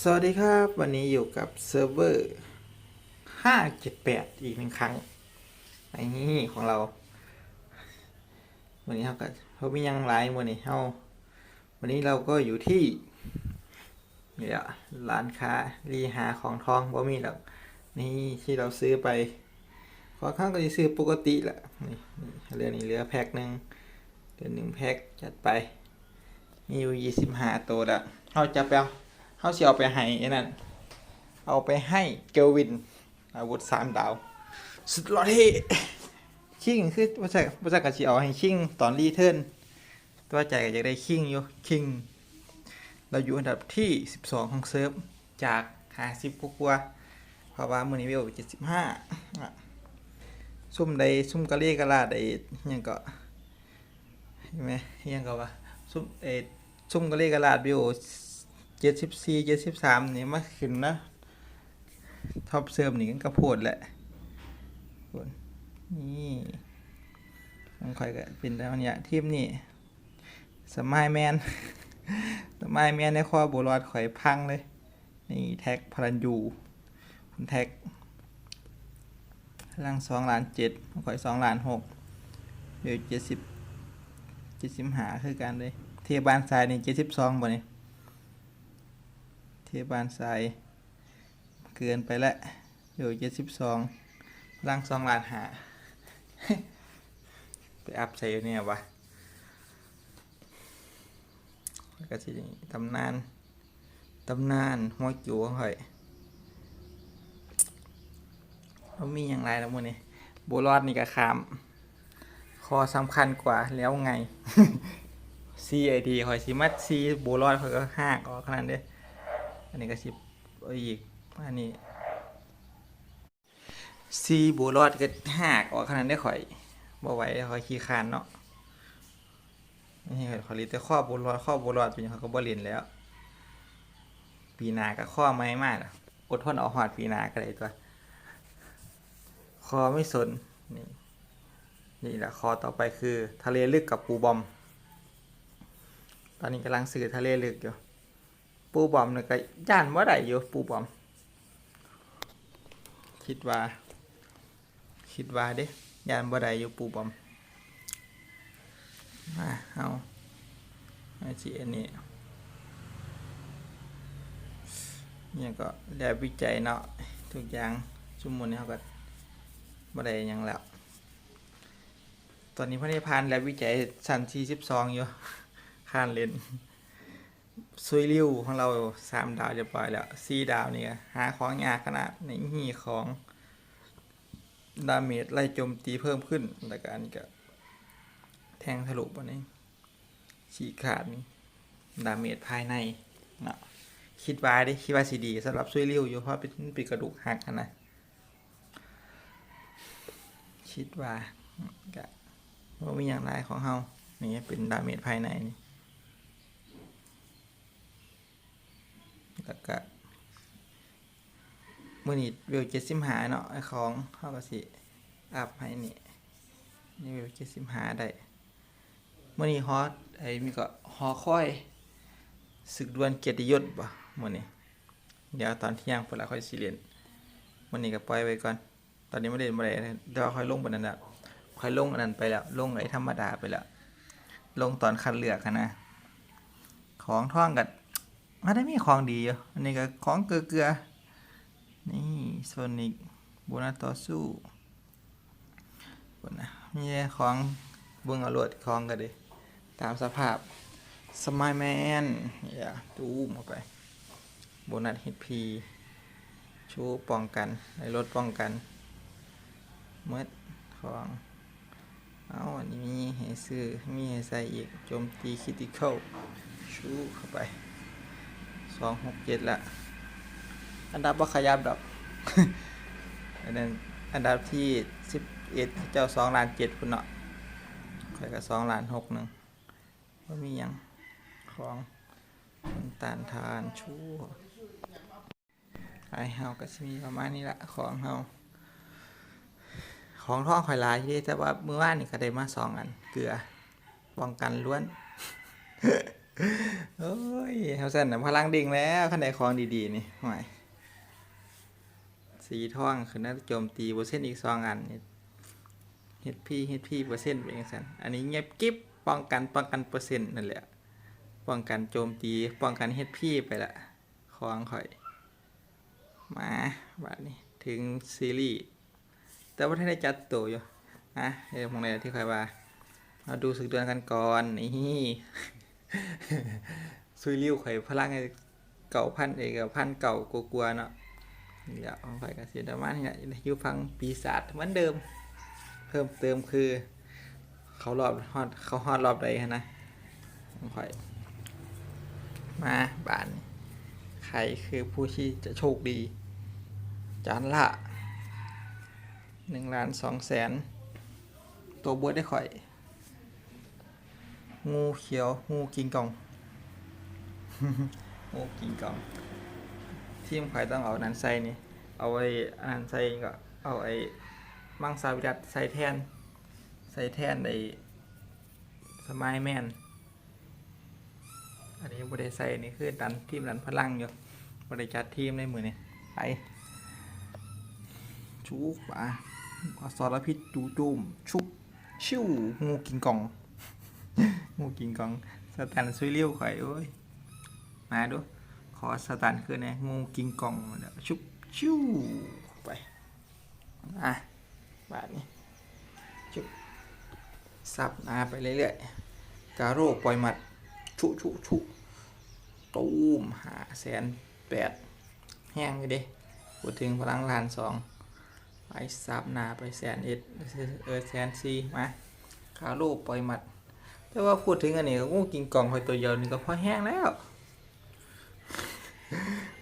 สวัสดีครับ วันนี้อยู่กับเซิร์ฟเวอร์ 578 อีกหนึ่งครั้งในนี้ของเรา วันนี้เขาก็เขามียังไลฟ์วันนี้เขาวันนี้เราก็อยู่ที่เนี่ยร้านค้ารีหาของทองว่ามีหรอกนี่ที่เราซื้อไปขอข้างก็จะซื้อปกติแหละนี่เหลือนี่เหลือแพ็คหนึ่งเหลือนหนึ่งแพ็คจัดไป มีอยู่ยี่สิบห้าตัวละเขาจะไปเอา เขาสิเอาไปให้นั่นเอาไปให้เกลวิน อาวุธสามดาว สุดหล่อเท่คิงคือว่าใช่ว่าใช่กับสิเอาให้คิงตอนรีเทิร์นตัวใจก็อยากได้คิงอยู่คิงเราอยู่อันดับที่ 12 ของเซิร์ฟ จาก50กว่าเพราะว่ามือนี้เวล75ซุ่มใดซุ่มกะลีกะลาใดอิหยังก็เห็นไหมยังก็ว่าซุ่มเออซุ่มกะเลกะลาดวิว เจ็ดสิบสี่เจ็ดสิบสามนี่มาขึ้นนะท็อปเซิร์ฟนี่กันกระโพดแหละนี่ต้องคอยกัเป็นแล้วเนี่ยทีมนี่สมายแมนสมายแมนในข้อบุรอดข่อยพังเลย นี่แท็กพลันยูคุณแท็กพลังสองล้านเจ็ดข่อยสองล้านหกเดี๋ยวเจ็ดสิบเจ็ดสิบหาคือกันเลยเทียบานทรายนี่เจ็ดสิบสองบ่นี่ย บานทรายเกินไปแล้วอยู่เจ็ดสิบสองล่างสองล้านหา ไปอัพใส่เนี่ยวะแล้วก็สิตำนาน ตำนานหัวจูของข่อยเขามีอย่างไรแล้วมื้อนี้บัวรอดนี่ก็ขามคอสำคัญกว่าแล้วไง CID คอยสิมัด C โบรอดคอยก็ห้ากออกขนาดเด้ อันนี้ก็สิเอาอีกอันนี้ C โบรอดก็ห้ากออกขนาดได้ข่อยบ่ไหวคอยขี้คานเนาะนี่ข่อยขอรีแต่ข้อโบรอดข้อโบรอดเป็นหยังเขาก็บ่เล่นแล้ว ปีนาก็ข้อไม่มากอดทนเอาหอดปีนาก็ได้ตัวคอไม่สนนี่นี่แหละคอต่อไปคือ ทะเลลึกกับปูบอม ตอนนี้กำลังสื่อทะเลลึกอยู่ ปูบอมเนี่ยก็ย่านว่าไดอยู่ปูบอม คิดว่า คิดว่าเด้ย่านว่าไดอยู่ปูบอมมาเอาไอจีอันนี้เนี่ยก็แล้ววิจัยเนาะทุกอย่างชุมมุนนี้เขาก็บ่ได้ยังแล้ว ตอนนี้พระนิพพานและวิจัยสันที่สิบสองอยู่คานเลน ซุยริวของเราสามดาวเรียบร้อยแล้วสี่ดาวนี่ก็หาของยากขนาดในหีของดาเมจไล่โจมตีเพิ่มขึ้นแล้วก็อันนี้ก็แทงทะลุปะนี่ฉีกขาดนี่ดาเมจภายในเนาะคิดว่าดิคิดว่าสีดีสำหรับซุยริวอยู่เพราะเป็นปีกระดูกหักนะคิดว่าก็ว่ามีอย่างไรของเฮานี่เป็นดาเมจภายในนี่ แล้วก็มือนี้เวเจ็ดสิบหาเนาะไอของเฮาก็สิอัพให้นี่นี่เวเจ็ดสิบหาได้มือนี้ฮอตไอ้มีก็ฮอค่อยศึกดวลเกียรติยศบ่มือนี้เดี๋ยวตอนเที่ยงพวกเราค่อยสิเรียนมือนี้ก็ปล่อยไว้ก่อน ตอนนี้ไม่เรียนบ่ได้เดี๋ยวค่อยลงบนนั้นละค่อยลงอันนั้นไปแล้วลงไอ้ธรรมดาไปแล้วลงตอนคัดเลือกอะนะของท่องกับ มันได้มีของดีอยู่อันนี้ก็ของเกลือเกลือนี่โซนิกโบนาต่อสู้บนนะมีของเบุงอรวดของกันดิตามสภาพสมายแมนอย่าตูมเข้าไปโบนัสฮิตพีชูป้องกันในรถป้องกันเมื่อของเอาอันนี้มีให้ซื้อมีให้ใส่อีกโจมตีคิติคอลชูเข้าไป องหกเจ็ดละ อันดับว่าขยับดอก อันนั้นอันดับที่สิบเอ็ดเจ้าสองล้านเจ็ดคุณเนาะข่อยก็สองล้านหกหนึ่งว่ามียังของคนตานทานชูไอเฮาก็สิมีประมาณนี้ละของเฮาของท่องข่อยลายที่แต่ว่าเมื่อวานนี่ก็ได้มาสองอัน เกลือป้องกันล้วน โอ้ยเขาสั่นนะพลังดิ่งแล้วขันใดของดีๆนี่ห่วยสีทองคือน่าโจมตีเปอร์เซ็นต์อีกสองอันเฮดพี่เฮดพี่เปอร์เซ็นต์เป็นยังไงอันนี้เงียบกิ๊บป้องกันป้องกันเปอร์เซ็นต์นั่นแหละป้องกันโจมตีป้องกันเฮดพี่ไปละของข่อย มาบัดนี้ถึงซีรีส์แต่ว่าท่านได้จัดตัวอยู่นะเดี๋ยวมองในที่ใครว่ามาดูสึกเดือนกันก่อนนี่ ซุยริ้วไข่พลังไอ้เก่าพันเอกพันเก่ากลัวๆเนาะนี่แหละขอยกับเสียดามันนี่แหละอยู่ฟังปีศาจเหมือนเดิม เพิ่มเติมคือ เขารอบฮอดเขาฮอดรอบใดฮะนะของข่อยมาบานใครคือผู้ที่จะโชคดี จานละหนึ่งล้านสองแสนตัวบวชได้ข่อย งูเขียว งูกิงกอง งูกิงกอง ทีมข่อยต้องเอานันใส่นี่ เอาไอ้อันนันใส่ก็ เอาไอ้มังสวิรัตใส่แทน ใส่แทนไอ้สมายแมน อันนี้บริใส่นี่คือดันทีมดันพลังอยู่บริจัดทีมในมือนี่ไปชุบอะอสรพิษจูจุ่มชุบชิวงูกิงกอง งูกิงกองสแตนซุยเลี้ยวข่อยโอ้ยมาดูขอสแตนคือไงงูกิงกองเดี๋ยวชุบชิวไปอะบาทนี้ชุบซับนาไปเรื่อยๆกาโร่ปล่อยหมัดชุชุชุตูมหาแสนแปดแห้งไปดิพูดถึงพลังลานสองไปซับนาไปแสนเอ็ดเออแสนสี่มาคาโร่ปล่อยหมัด แต่ว่าพูดถึงอันนี้ก็งูกินกล่องหอยตัวเดียวนี่ก็พอแห้งแล้ว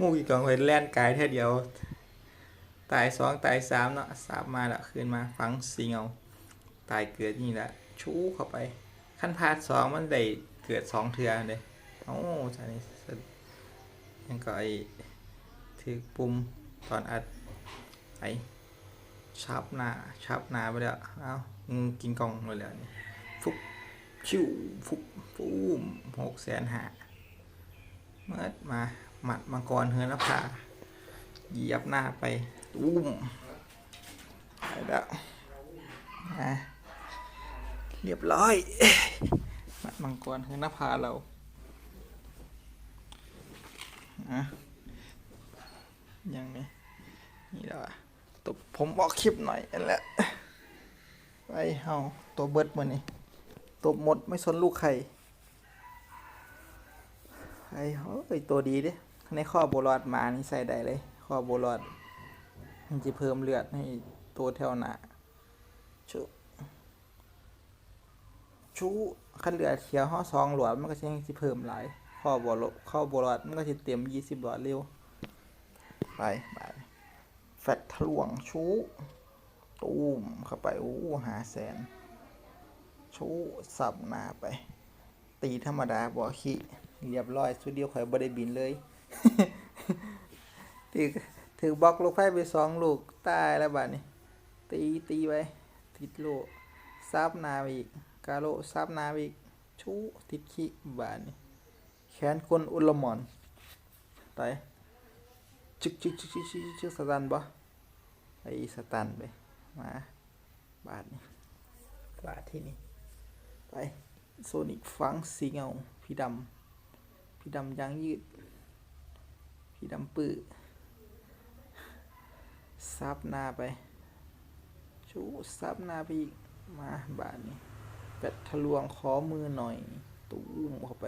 งูกินกล่องหอยแล่นกายแค่เดียว ตายสองตายสามเนาะสามมาแล้วคืนมาฟังสีเงาตายเกิดนี่แหละชูเข้าไปขั้นพาดสองมันได้เกิดสองเทือเลยโอ้ชานี่ยังก็ไอถือปุ่มตอนอัดไอชับหน้าชับหน้าไปแล้วเอางูกินกล่องหมดแล้วนี่ฟุบ ชิวฟุบฟูมหกแสนหาเมื่อมาหมัดมังกรเฮือนแล้วพาเหยียบหน้าไปตุ้มไปแล้วนะเรียบร้อยหมัดมังกรคือน้าผาเราอะยังไงนี่แล้วอะตบผมออกคลิปหน่อยอันแหละไปเฮาตัวเบิดมือนี่ ตบหมดไม่สนลูกใครไอ้เฮ้ยตัวดีเด้ในข้อโบรอดมานี่ใส่ได้เลย ข้อโบรอดมันจะเพิ่มเลือดให้ตัวแถวหนาชุชูคันเลือดเขียวห่อซองหลวดมันก็จะยังสิเพิ่มหลาย ข้อบอลเข้าบอลอดมันก็จะเต็มยี่สิบหลอดเร็วไปไปแฟตทะลวงชูตูมเข้าไป โอ้หาแสน ชูสับหน้าไป ตีธรรมดาบอขี้เรียบร้อยสุดเดียวข่อยบ่ได้บินเลยถือถือบล็อกลูกไฟไปสองลูกตายแล้วบ้านี้ ตีตีไปติดโลซับนาไปอีกกาโลซับนาไปอีกชูติดขี้บ้านี้ แขนคนอุลมอนไปจึกจึกจึกจึกจึกจึกสตันบ่ไอสตันไปมาบาดนี้บาดที่นี่ ไปโซนิกฟังสีเงา พี่ดำ พี่ดำยางยืด พี่ดำปื้อซับหน้าไป ชูซับหน้าไปอีก มาบาดนี้เป็ดทะลวงขอมือหน่อยตูมเข้าไป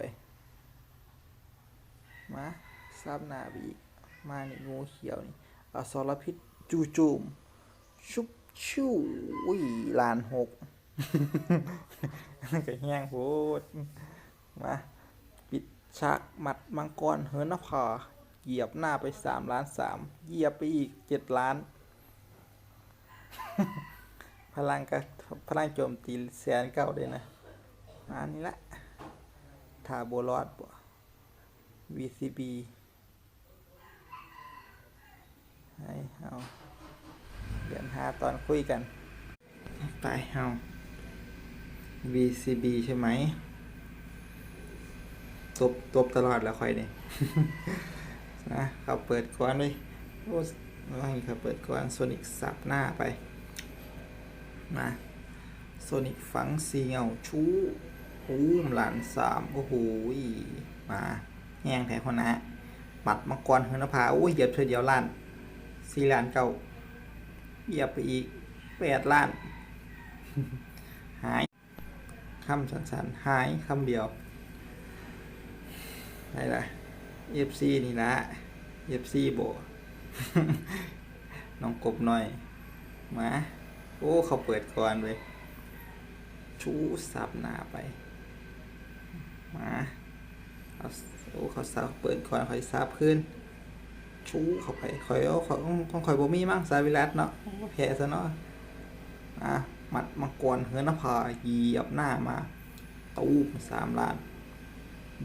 มาซับหน้าไปอีก มานี่งูเขียวนี่อสรพิษจูจูมชุบชูอุ้ยลานหก ก็แห้งโพดมาปิดฉากหมัดมังกรเหินนภาเหยียบหน้าไปสามล้านสามเหยียบไปอีกเจ็ดล้าน พลังกับพลังโจมตีแสนเก้าเลยนะอันนี้ละทาโบรอดบ่ VCB ให้เอาเดี๋ยวหาตอนคุยกัน ไปเอา VCB ใช่ไหมตบตบตลอดแล้วค่อยเนี่ยนะเขาเปิดก่อนเลยโอ้ไม่เขาเปิดก่อนโซนิกสับหน้าไปมาโซนิกฝังสีเงาชู้หูมหลานสามโอ้โหยมาแห้งแผลคนนะปัดมังกรเฮือนภาโอ้ยเหยียบเธอเดียวล้านสี่ล้านเก้าเหยียบไปอีกแปดล้าน คำสันๆหายคำเดียวได้ละ FC นี่ละ FC โบน้องกบหน่อย มา โอ้ เขาเปิดก่อนเลยชูสับหน้าไป มาเอาโอ้เขาสับเปิดก่อนคอยสับขึ้น ชูเข้าไปคอยเอาคอยของคอยบ่มีมั่งสาวิรัตเนาะแพ้ซะเนาะอะ มัดมังกรเฮือนนภาเหยียบหน้ามาตูมสามล้าน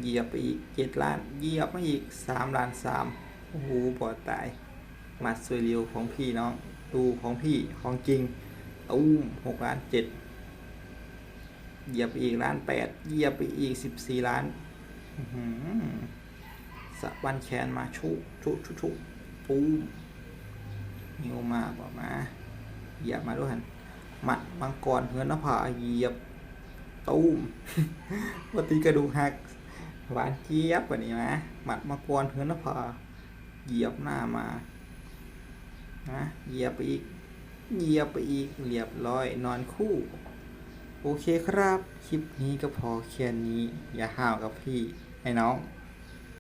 เหยียบไปอีกเจ็ดล้าน เหยียบมาอีกสามล้านสามโอ้โหปอดตายมัดสวยเรียวของพี่น้องดูของพี่ของจริงตูมหกล้านเจ็ดเหยียบไปอีกล้านแปดเหยียบไปอีกสิบสี่ล้านหือสะวันแขนมาชุชุชุชุปูมนิวมาบอกมาเหยียบมาด้วยหัน มัดมังกรเฮือนนภาเหยียบตูมปตีกระดูกหักหวานเจี๊ยบกว่านี้นะหมัดมากวนเฮือนนภาเหยียบหน้ามานะเหยียบไปอีกเหยียบไปอีกเรียบร้อยนอนคู่ โอเคครับ คลิปนี้ก็พอแค่นี้ อย่าห้าวกับพี่ให้น้อง